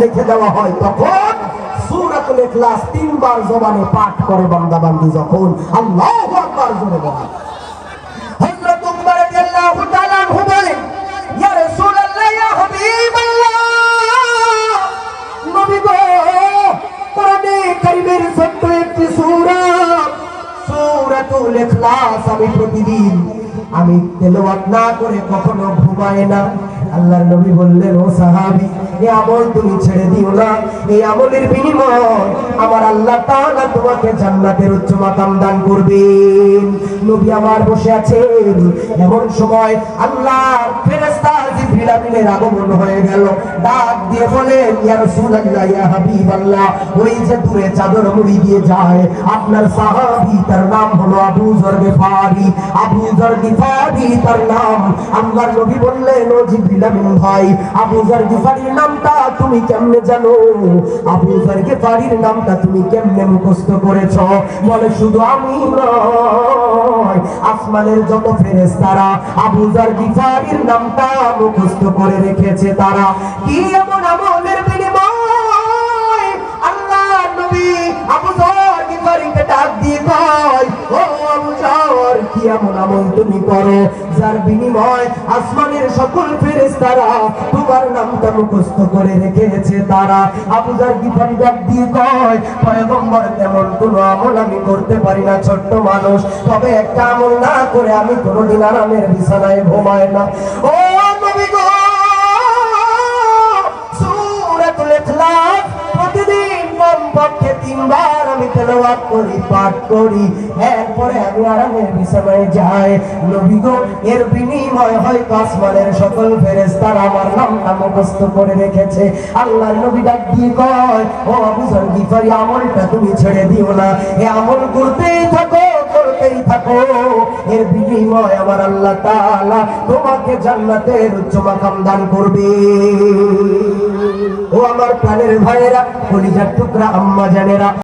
লিখে দেওয়া হয়। তখন তিনবার জবানে পাঠ করে বান্দা বান্দি যখন আল্লাহ আকবার জোরে ইখলাস আমি প্রতিদিন। আমি না করে কখনো ঘুমাই না। আল্লাহর নবী বললেন, ও সাহাবি এই আমল তুমি ছেড়ে দিও না। এই আমলের বিনিময় আমার আল্লাহ তাআলা তোমাকে জান্নাতের উচ্চ মাকাম দান করবেন। নবী আমার বসে আছেন। এমন সময় আল্লাহ ফেরেশতা আমিনের আগমন হয়ে গেল। ডাক দিয়ে বলেন ওই যে দূরে চাদর মুড়ি দিয়ে যায়, আপনার তার নাম হলো আবু গিফারি। আবু গিফারি তার নাম। নবী বললেন, ও ভাই, আবু গিফারির নামটা তুমি কেমনে জানো? আবু গিফারির নামটা তুমি কেমনে মুখস্থ করেছ? বলে, শুধু আমি নয়, আসমানের যত ফেরেশতারা, আবু যর গিফারির নামটা মুখস্থ করে রেখেছে তারা। কি এমন আমলের বিনিময়? আল্লাহ নবী আবু গিফারিকে ডাক দিয়ে কয়, ও আবু যর কি এমন আমল তুমি করো যার বিনিময় আসমানের সকল ফেরেশতারা তোমার নামটা মুখস্থ করে রেখেছে তারা? আবু ডাক দিয়ে কয়, পয়গম্বর, তেমন কোনো আমল আমি করতে পারি না, ছোট্ট মানুষ। তবে একটা আমল না করে আমি কোনোদিন আরামের বিছানায় ঘুমাই না। ও তিনবার আমি তেলাওয়াত করি, পাঠ করি। এরপরে আমি আরামের বিছানায় যাই। নবী গো, এর বিনিময় হয় আসমানের সকল ফেরেশতারা। আমার নামটা মুখস্থ করে রেখেছে। আল্লাহর নবী ডাক দিয়ে কয়, ও আবু যর গিফারি আমলটা তুমি ছেড়ে দিও না। এ আমল করতেই থাকো করতেই থাকো। এর বিনিময় আমার আল্লাহ তাআলা তোমাকে জান্নাতের উচ্চ মাকাম দান করবে। প্রাণের ভাইয়েরা কলিজার টুকরা আম্মা জানেরা।